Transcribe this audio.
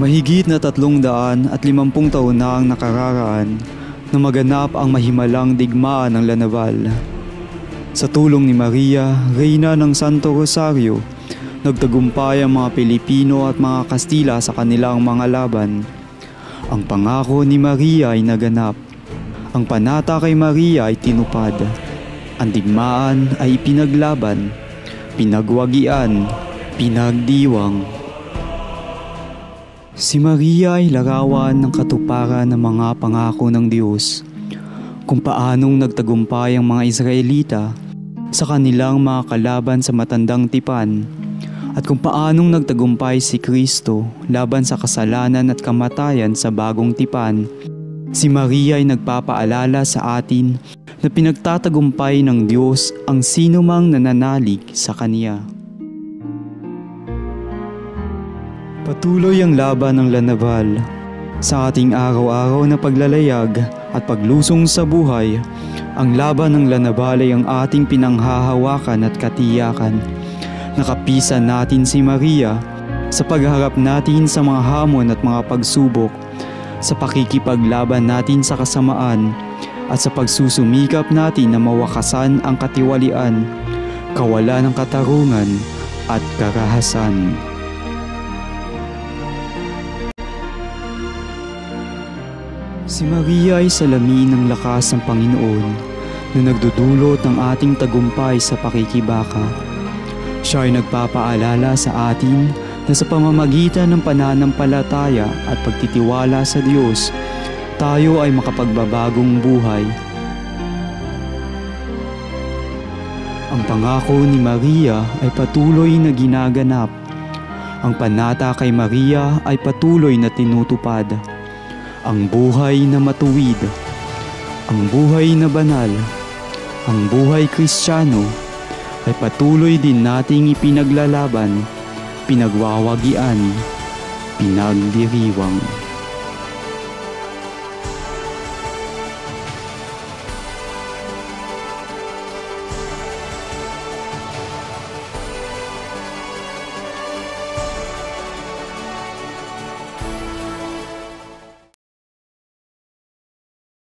Mahigit na tatlong daan at limampung taon na ang nakararaan na maganap ang mahimalang digmaan ng Lanaval. Sa tulong ni Maria, Reyna ng Santo Rosario, nagtagumpay ang mga Pilipino at mga Kastila sa kanilang mga laban. Ang pangako ni Maria ay naganap. Ang panata kay Maria ay tinupad. Ang digmaan ay pinaglaban, pinagwagian, pinagdiwang. Si Maria ay larawan ng katuparan ng mga pangako ng Diyos kung paanong nagtagumpay ang mga Israelita sa kanilang mga kalaban sa matandang tipan at kung paanong nagtagumpay si Kristo laban sa kasalanan at kamatayan sa bagong tipan. Si Maria ay nagpapaalala sa atin na pinagtatagumpay ng Diyos ang sinumang nananalig sa Kaniya. Patuloy ang laban ng Lanaval. Sa ating araw-araw na paglalayag at paglusong sa buhay, ang laban ng Lanaval ay ang ating pinanghahawakan at katiyakan. Nakapisan natin si Maria sa pagharap natin sa mga hamon at mga pagsubok, sa pakikipaglaban natin sa kasamaan, at sa pagsusumikap natin na mawakasan ang katiwalian, kawalan ng katarungan at karahasan. Si Maria ay salamin ng lakas ng Panginoon na nagdudulot ng ating tagumpay sa pakikibaka. Siya ay nagpapaalala sa atin na sa pamamagitan ng pananampalataya at pagtitiwala sa Diyos, tayo ay makapagbabagong buhay. Ang pangako ni Maria ay patuloy na ginaganap. Ang panata kay Maria ay patuloy na tinutupad ang buhay na matuwid, ang buhay na banal, ang buhay kristyano ay patuloy din nating ipinaglalaban, pinagwawagian, pinagdiriwang.